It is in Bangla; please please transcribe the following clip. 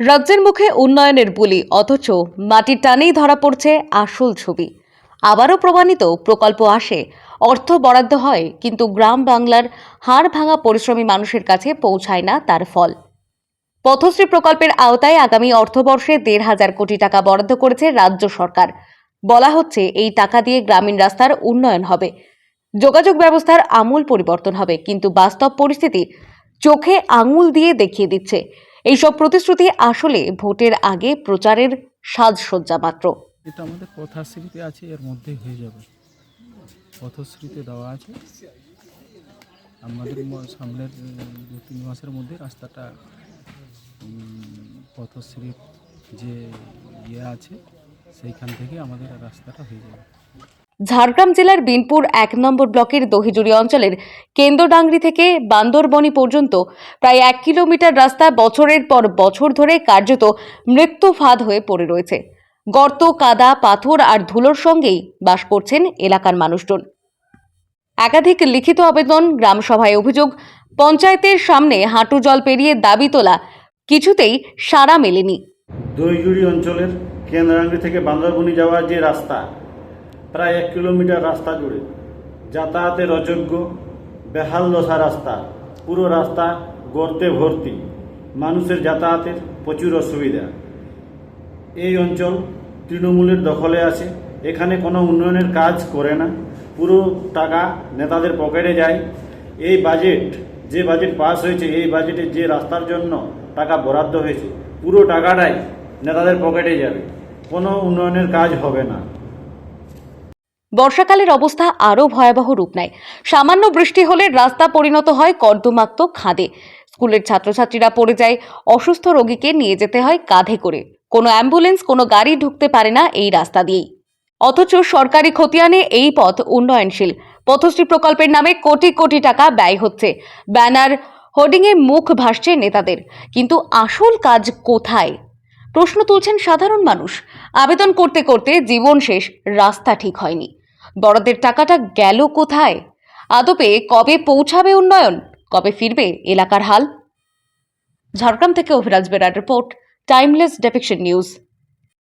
রাজ্যের মুখে উন্নয়নের বুলি, অথচ মাটির টানেই ধরা পড়ছে আসল ছবি। আবারও প্রমাণিত, প্রকল্প আসে, অর্থ বরাদ্দ হয়, কিন্তু গ্রাম বাংলার হাড় ভাঙা পরিশ্রমী মানুষের কাছে পৌঁছায় না তার ফল। পথশ্রী প্রকল্পের আওতায় আগামী অর্থবর্ষে দেড় হাজার কোটি টাকা বরাদ্দ করেছে রাজ্য সরকার। বলা হচ্ছে, এই টাকা দিয়ে গ্রামীণ রাস্তার উন্নয়ন হবে। যোগাযোগ ব্যবস্থার আমূল পরিবর্তন হবে, কিন্তু বাস্তব পরিস্থিতি চোখে আঙুল দিয়ে দেখিয়ে দিচ্ছে। এইসব প্রতিশ্রুতি আসলে ভোটের আগে প্রচারের সাজসজ্জা মাত্র। এটা আমাদের পথাশ্রীতে আছে, এর মধ্যেই হয়ে যাবে। পথশ্রীতে দেওয়া আছে। আমাদের সামনের দু তিন মাসের মধ্যে রাস্তাটা পথশ্রীর যে ইয়ে আছে, সেইখান থেকে আমাদের রাস্তাটা হয়ে যাবে। ঝাড়গ্রাম জেলার বিনপুর এক নম্বর ব্লকের দহিজুড়ি অঞ্চলের কেন্দ্রডাংরি থেকে বান্দরবনি পর্যন্ত প্রায় এক কিলোমিটার রাস্তা বছরের পর বছর ধরে কার্যত মৃত্যু ফাঁদ হয়ে পড়ে রয়েছে। গর্ত, কাদা, পাথর আর ধুলোর সঙ্গেই বাস করছেন এলাকার মানুষজন। একাধিক লিখিত আবেদন, গ্রাম সভায় অভিযোগ, পঞ্চায়েতের সামনে হাঁটু জল পেরিয়ে দাবি তোলা কিছুতেই সাড়া মেলেনি। দইজুড়ি অঞ্চলের কেন্দ্রাঙ্গি থেকে বান্দরবনি যাওয়ার যে রাস্তা প্রায় এক কিলোমিটার রাস্তা জুড়ে। যাতায়াতের অযোগ্য বেহাল দশা রাস্তা, পুরো রাস্তা গর্তে ভর্তি, মানুষের যাতায়াতের প্রচুর অসুবিধা। এই অঞ্চল তৃণমূলের দখলে আছে, এখানে কোনো উন্নয়নের কাজ করে না, পুরো টাকা নেতাদের পকেটে যায়। এই বাজেট, যে বাজেট পাস হয়েছে, এই বাজেটে যে রাস্তার জন্য টাকা বরাদ্দ হয়েছে, পুরো টাকাটাই নেতাদের পকেটে যাবে, কোনো উন্নয়নের কাজ হবে না। বর্ষাকালের অবস্থা আরও ভয়াবহ রূপ নেয়। সামান্য বৃষ্টি হলে রাস্তা পরিণত হয় কর্দমাক্ত খাদে। স্কুলের ছাত্রছাত্রীরা পড়ে যায়, অসুস্থ রোগীকে নিয়ে যেতে হয় কাঁধে করে। কোনো অ্যাম্বুলেন্স, কোনো গাড়ি ঢুকতে পারে না এই রাস্তা দিয়েই। অথচ সরকারি খতিয়ানে এই পথ উন্নয়নশীল। পথশ্রী প্রকল্পের নামে কোটি কোটি টাকা ব্যয় হচ্ছে। ব্যানার হোর্ডিংয়ে মুখ ভাসছে নেতাদের। কিন্তু আসল কাজ কোথায়? প্রশ্ন তুলছেন সাধারণ মানুষ। আবেদন করতে করতে জীবন শেষ, রাস্তা ঠিক হয়নি। বরাদ্দের টাকাটা গেল কোথায়? আদপে কবে পৌঁছাবে উন্নয়ন? কবে ফিরবে এলাকার হাল? ঝাড়গ্রাম থেকে অভিরাজ বেরার রিপোর্ট টাইমলেস ডেপিকশন নিউজ